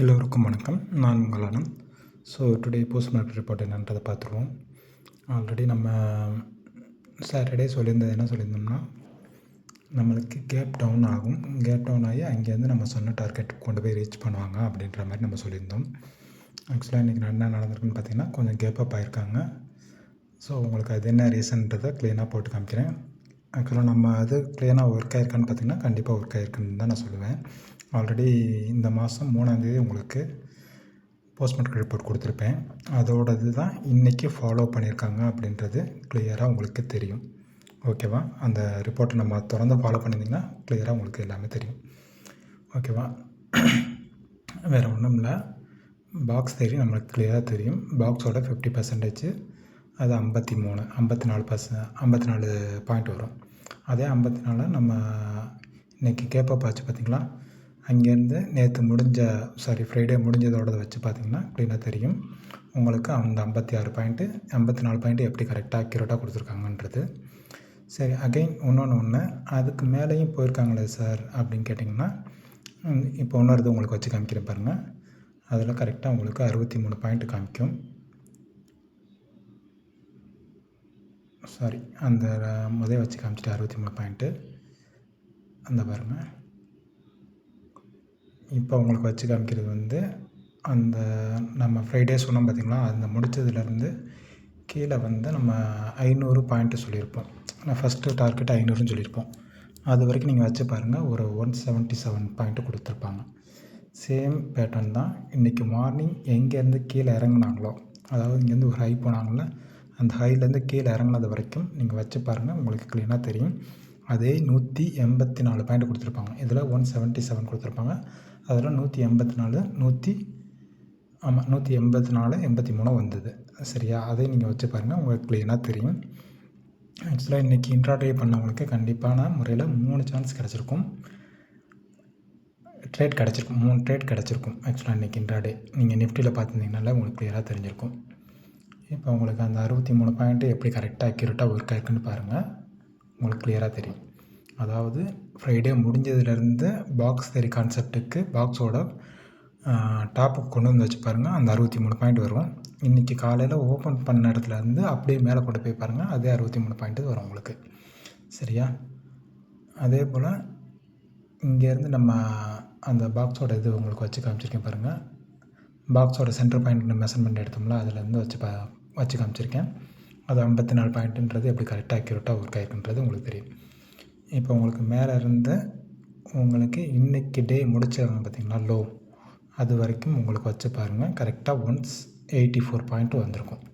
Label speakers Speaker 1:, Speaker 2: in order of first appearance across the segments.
Speaker 1: எல்லோருக்கும் வணக்கம். நான் உங்கள் Anand so today post market report என்னன்றதை பார்த்துருவோம். ஆல்ரெடி நம்ம சாட்டர்டே சொல்லியிருந்தது என்ன சொல்லியிருந்தோம்னா நம்மளுக்கு கேப் டவுன் ஆகும். கேப் டவுன் ஆகி அங்கேருந்து நம்ம சொன்ன டார்கெட் கொண்டு போய் ரீச் பண்ணுவாங்க அப்படின்ற மாதிரி நம்ம சொல்லியிருந்தோம். ஆக்சுவலாக இன்றைக்கி என்ன நடந்திருக்குன்னு பார்த்தீங்கன்னா கொஞ்சம் கேப் அப் ஆயிருக்காங்க. ஸோ உங்களுக்கு அது என்ன ரீசன்றதை க்ளீனாக போட்டு காமிக்கிறேன். ஆக்சுவலாக நம்ம அது க்ளீனாக ஒர்க் ஆயிருக்கான்னு பார்த்தீங்கன்னா கண்டிப்பாக ஒர்க் ஆகிருக்குன்னு தான் நான் சொல்லுவேன். ஆல்ரெடி இந்த மாதம் மூணாந்தேதி உங்களுக்கு போஸ்ட்மார்ட்டம் ரிப்போர்ட் கொடுத்துருப்பேன். அதோடது தான் இன்றைக்கி ஃபாலோ பண்ணியிருக்காங்க அப்படின்றது கிளியராக உங்களுக்கு தெரியும். ஓகேவா அந்த ரிப்போர்ட்டை நம்ம தொடர்ந்து ஃபாலோ பண்ணியிருந்தீங்கன்னா கிளியராக உங்களுக்கு எல்லாமே தெரியும். ஓகேவா வேறு ஒன்றும் இல்லை. பாக்ஸ் தெரியும் நம்மளுக்கு கிளியராக தெரியும். பாக்ஸோட ஃபிஃப்டி பர்சன்டேஜ் அது ஐம்பத்தி மூணு ஐம்பத்தி நாலு பர்சன் ஐம்பத்தி நாலு பாயிண்ட் வரும். அதே ஐம்பத்தி நாலு நம்ம இன்றைக்கி கேப்பப் ஆச்சு பார்த்திங்களா அங்கேருந்து நேற்று முடிஞ்ச சாரி ஃப்ரைடே முடிஞ்சதோட வச்சு பார்த்திங்கன்னா க்ளீனாக தெரியும். உங்களுக்கு அந்த ஐம்பத்தி ஆறு பாயிண்ட்டு ஐம்பத்தி நாலு பாயிண்ட்டு எப்படி கரெக்டாக அக்யூரேட்டாக கொடுத்துருக்காங்கன்றது. சரி அகைன் இன்னொன்று ஒன்று அதுக்கு மேலேயும் போயிருக்காங்களே சார் அப்படின்னு கேட்டிங்கன்னா இப்போ இன்னொரு உங்களுக்கு வச்சு காமிக்கிறேன் பாருங்கள் அதில் கரெக்டாக உங்களுக்கு அறுபத்தி மூணு பாயிண்ட்டு காமிக்கும். சாரி அந்த முதல் வச்சு காமிச்சிட்டு அறுபத்தி மூணு பாயிண்ட்டு அந்த பாருங்கள் இப்போ உங்களுக்கு வச்சு காமிக்கிறது வந்து அந்த நம்ம ஃப்ரைடே சொன்னோம் பார்த்திங்களா அந்த முடித்ததுலேருந்து கீழே வந்து நம்ம ஐநூறு பாயிண்ட்டு சொல்லியிருப்போம். நான் ஃபஸ்ட்டு டார்கெட் ஐநூறுன்னு சொல்லியிருப்போம். அது வரைக்கும் நீங்கள் வச்சு பாருங்கள் ஒரு ஒன் செவன்ட்டி செவன் பாயிண்ட்டு கொடுத்துருப்பாங்க. சேம் பேட்டர்ன் தான். இன்றைக்கி மார்னிங் எங்கேருந்து கீழே இறங்குனாங்களோ அதாவது இங்கேருந்து ஒரு ஹை போனாங்கள அந்த ஹைலேருந்து கீழே இறங்குனது வரைக்கும் நீங்கள் வச்சு பாருங்கள் உங்களுக்கு க்ளீனாக தெரியும். அதே நூற்றி எண்பத்தி நாலு பாயிண்ட் கொடுத்துருப்பாங்க. இதில் ஒன் செவன்ட்டி செவன் கொடுத்துருப்பாங்க. அதில் நூற்றி எண்பத்தி நாலு நூற்றி ஆமாம் நூற்றி எண்பத்தி நாலு எண்பத்தி மூணு வந்தது. சரியா? அதையும் நீங்கள் வச்சு பாருங்கள் உங்களுக்கு க்ளீனாக தெரியும். ஆக்சுவலாக இன்றைக்கி இன்ட்ராடே பண்ணவங்களுக்கு கண்டிப்பான முறையில் மூணு சான்ஸ் கிடச்சிருக்கும். ட்ரேட் கிடச்சிருக்கும். மூணு ட்ரேட் கிடச்சிருக்கும். ஆக்சுவலாக இன்றைக்கி இன்ட்ராடே நீங்கள் நிஃப்டியில் பார்த்துருந்தீங்கனால உங்களுக்கு க்ளியராக தெரிஞ்சிருக்கும். இப்போ உங்களுக்கு அந்த அறுபத்தி மூணு பாயிண்ட்டு எப்படி கரெக்டாக அக்யூரேட்டாக ஒர்க் ஆயிருக்குன்னு பாருங்கள் உங்களுக்கு க்ளியராக தெரியும். அதாவது ஃப்ரைடே முடிஞ்சதுலேருந்து பாக்ஸ் தெரி கான்செப்ட்டுக்கு பாக்ஸோட டாப்புக்கு கொண்டு வந்து வச்சு பாருங்கள் அந்த அறுபத்தி மூணு பாயிண்ட் வரும். இன்றைக்கி காலையில் ஓப்பன் பண்ண இடத்துலேருந்து அப்படியே மேலே கொண்டு போய் பாருங்கள் அதே அறுபத்தி மூணு பாயிண்ட்டு வரும் உங்களுக்கு. சரியா? அதே போல் இங்கேருந்து நம்ம அந்த பாக்ஸோட இது உங்களுக்கு வச்சு காமிச்சிருக்கேன் பாருங்கள் பாக்ஸோட சென்டர் பாயிண்ட் மெஷர்மெண்ட் எடுத்தோம்ல அதிலேருந்து வச்சு பா வச்சு காமிச்சிருக்கேன். அது ஐம்பத்தி நாலு பாயிண்ட்டுன்றது எப்படி கரெக்டாக அக்யூரேட்டாக ஒர்க் ஆகிருக்குன்றது உங்களுக்கு தெரியும். இப்போ உங்களுக்கு மேலே இருந்த உங்களுக்கு இன்றைக்கி டே முடிச்சிருக்காங்க பார்த்திங்கன்னா லோ அது வரைக்கும் உங்களுக்கு வச்சு பாருங்கள் கரெக்டாக ஒன்ஸ் எயிட்டி ஃபோர் பாயிண்ட்டு வந்திருக்கும்.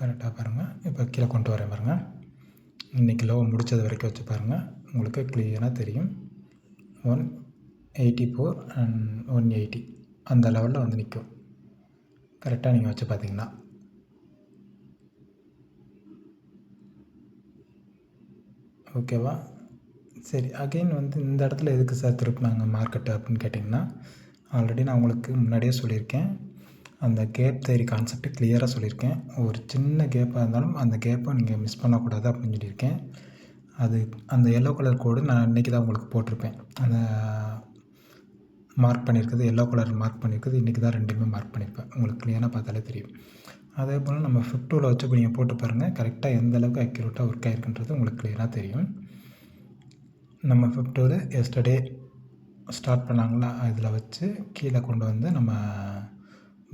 Speaker 1: கரெக்டாக பாருங்கள் இப்போ கீழே கொண்டு வரேன் பாருங்கள் இன்றைக்கி லோ முடித்தது வரைக்கும் வச்சு பாருங்கள் உங்களுக்கு க்ளியராக தெரியும். One eighty four and one eighty அந்த லெவலில் வந்து நிற்கும் கரெக்டாக நீங்கள் வச்சு பார்த்தீங்கன்னா ஓகேவா சரி அகெயின் வந்து இந்த இடத்துல எதுக்கு சார் திருப்பினாங்க மார்க்கெட்டு அப்படின்னு கேட்டிங்கன்னா ஆல்ரெடி நான் உங்களுக்கு முன்னாடியே சொல்லியிருக்கேன். அந்த கேப் தேரி கான்செப்டை கிளியராக சொல்லியிருக்கேன். ஒரு சின்ன கேப்பாக இருந்தாலும் அந்த கேப்பை நீங்கள் மிஸ் பண்ணக்கூடாது அப்படின்னு சொல்லியிருக்கேன். அது அந்த எல்லோ கலர் கோடு நான் இன்றைக்கி தான் உங்களுக்கு போட்டிருப்பேன். அந்த மார்க் பண்ணியிருக்குது எல்லோ கலர் மார்க் பண்ணியிருக்குது இன்றைக்கி தான் ரெண்டுமே மார்க் பண்ணியிருப்பேன் உங்களுக்கு க்ளியராக பார்த்தாலே தெரியும். அதே போல் நம்ம ஃபிஃப்டூவில் வச்சு நீங்கள் போட்டு பாருங்கள் கரெக்டாக எந்த அளவுக்கு அக்யூரேட்டாக ஒர்க் ஆகிருக்குன்றது உங்களுக்கு க்ளியராக தெரியும். நம்ம ஃபிஃப்டூவில் எஸ்டர்டே ஸ்டார்ட் பண்ணாங்களா? அதில் வச்சு கீழே கொண்டு வந்து நம்ம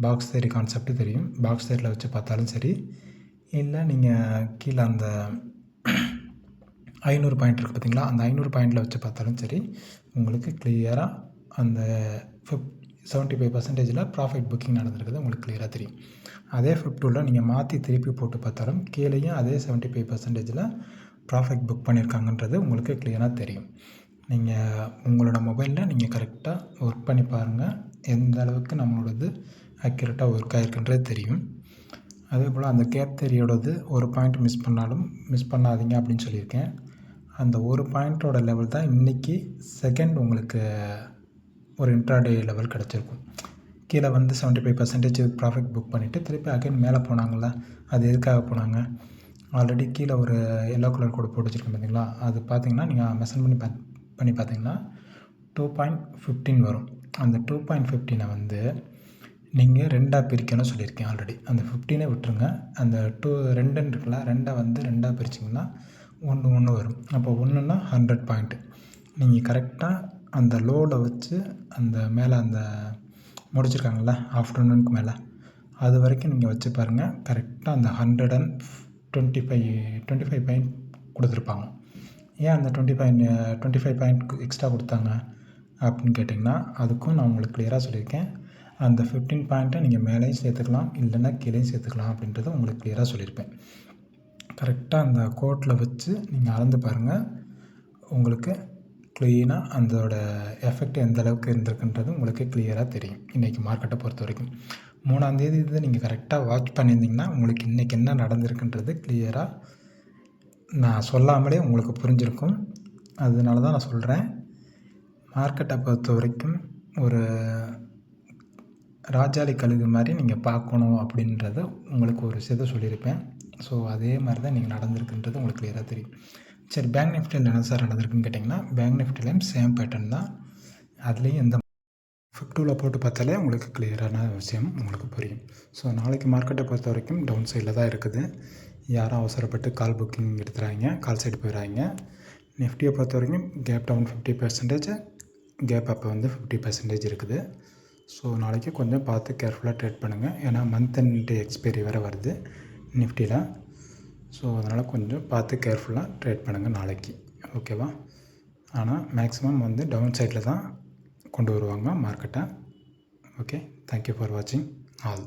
Speaker 1: பாக்ஸ் தேரி கான்செப்ட்டு தெரியும். பாக்ஸ் தேரியில் வச்சு பார்த்தாலும் சரி. இல்லை நீங்கள் கீழே அந்த ஐநூறு பாயிண்ட் இருக்குது பார்த்தீங்களா அந்த ஐநூறு பாயிண்டில் வச்சு பார்த்தாலும் சரி உங்களுக்கு கிளியராக அந்த ஃபிஃப்ட் செவன்ட்டி ஃபைவ் பர்சன்டேஜில் ப்ராஃபிட் புக்கிங் நடந்திருக்குது உங்களுக்கு கிளியராக தெரியும். அதே ஃபிஃப்டூவில் நீங்கள் மாற்றி திருப்பி போட்டு பார்த்தாலும் கீழேயும் அதே செவன்ட்டி ஃபைவ் பர்சன்டேஜில் ப்ராஃபிட் புக் பண்ணியிருக்காங்கன்றது உங்களுக்கு கிளியராக தெரியும். நீங்கள் உங்களோட மொபைலில் நீங்கள் கரெக்டாக ஒர்க் பண்ணி பாருங்கள் எந்த அளவுக்கு நம்மளோடது அக்யூரேட்டாக ஒர்க் ஆகிருக்குன்றது தெரியும். அதே போல் அந்த கேப் தேரியோடது ஒரு பாயிண்ட் மிஸ் பண்ணாலும் மிஸ் பண்ணாதீங்க அப்படின்னு சொல்லியிருக்கேன். அந்த ஒரு பாயிண்ட்டோட லெவல் தான் இன்றைக்கி செகண்ட் உங்களுக்கு ஒரு இன்ட்ராடே லெவல் கிடச்சிருக்கும். கீழே வந்து seventy five percentage profit book பண்ணிவிட்டு திருப்பி அகைன் மேலே போனாங்கள? அது எதுக்காக போனாங்க? ஆல்ரெடி கீழே ஒரு எல்லோ கலர் கோடு போட்டு வச்சுருக்கேன் பார்த்தீங்களா அது பார்த்தீங்கன்னா நீங்கள் மெசன் பண்ணி பாத் பண்ணி பார்த்தீங்கன்னா டூ பாயிண்ட் ஃபிஃப்டீன் வரும். அந்த டூ பாயிண்ட் ஃபிஃப்டீனை வந்து நீங்கள் ரெண்டாக பிரிக்கணும்னு சொல்லியிருக்கேன் ஆல்ரெடி அந்த ஃபிஃப்டீனே விட்டுருங்க. அந்த டூ ரெண்டுன்னு இருக்குல்ல ரெண்டாக வந்து ரெண்டாக பிரிச்சிங்கன்னா ஒன்று ஒன்று வரும். அப்போ ஒன்றுன்னா ஹண்ட்ரட் பாயிண்ட்டு நீங்கள் கரெக்டாக அந்த லோவில் வச்சு அந்த மேலே அந்த முடிச்சிருக்காங்கல்ல ஆஃப்டர்நூனுக்கு மேலே. அது வரைக்கும் நீங்கள் வச்சு பாருங்கள் கரெக்டாக அந்த hundred and twenty five twenty five point கொடுத்துருப்பாங்க. ஏன் அந்த twenty point twenty five point extra கொடுத்தாங்க அப்படின்னு கேட்டிங்கன்னா அதுக்கும் நான் உங்களுக்கு கிளியராக சொல்லியிருக்கேன். அந்த ஃபிஃப்டீன் பாயிண்ட்டை நீங்கள் மேலேயும் சேர்த்துக்கலாம் இல்லைன்னா கீழேயும் சேர்த்துக்கலாம் அப்படின்றத உங்களுக்கு கிளியராக சொல்லியிருப்பேன். கரெக்டாக அந்த கோட்டில் வச்சு நீங்கள் அளந்து பாருங்கள் உங்களுக்கு க்ளீனாக அதோட எஃபெக்ட் எந்த அளவுக்கு இருந்திருக்குன்றது உங்களுக்கு கிளியராக தெரியும். இன்றைக்கி மார்க்கெட்டை பொறுத்த வரைக்கும். மூணாந்தேதி இதை நீங்கள் கரெக்டாக வாட்ச் பண்ணியிருந்தீங்கன்னா உங்களுக்கு இன்றைக்கி என்ன நடந்திருக்குன்றது கிளியராக நான் சொல்லாமலே உங்களுக்கு புரிஞ்சிருக்கும். அதனால தான் நான் சொல்கிறேன் மார்க்கெட்டை பொறுத்த வரைக்கும் ஒரு ராஜாளி கழுகு மாதிரி நீங்கள் பார்க்கணும் அப்படின்றத உங்களுக்கு ஒரு சிதை சொல்லியிருப்பேன். ஸோ அதே மாதிரி தான் நீங்கள் நடந்திருக்குன்றது உங்களுக்கு கிளியராக தெரியும். சரி பேங்க் நிஃப்டியில் என்ன சார் நடந்திருக்குன்னு கேட்டிங்கன்னா பேங்க் நிஃப்டிலையும் சேம் பேட்டர்ன் தான். அதுலேயும் எந்த ஃபிஃப்டூவில் போட்டு பார்த்தாலே உங்களுக்கு கிளியரான விஷயம் உங்களுக்கு புரியும். ஸோ நாளைக்கு மார்க்கெட்டை பொறுத்த வரைக்கும் டவுன் சைடில் தான் இருக்குது. யாரும் அவசரப்பட்டு கால் புக்கிங் எடுத்துறாங்க கால் சைடு போயிடுறாங்க நிஃப்டியை பொறுத்த வரைக்கும் gap down fifty percentage gap அப்போ வந்து ஃபிஃப்டி பர்சன்டேஜ் இருக்குது. ஸோ நாளைக்கு கொஞ்சம் பார்த்து கேர்ஃபுல்லாக ட்ரேட் பண்ணுங்கள் ஏன்னா மந்த் அண்ட் எக்ஸ்பைரி வேறு வருது. நிஃப்டியில் ஸோ அதனால் கொஞ்சம் பார்த்து கேர்ஃபுல்லாக ட்ரேட் பண்ணுங்கள் நாளைக்கு. ஓகேவா ஆனால் மேக்ஸிமம் வந்து டவுன் சைடில் தான் கொண்டு வருவாங்க மார்க்கெட்டை ஓகே தேங்க்யூ ஃபார் வாட்சிங் ஆல்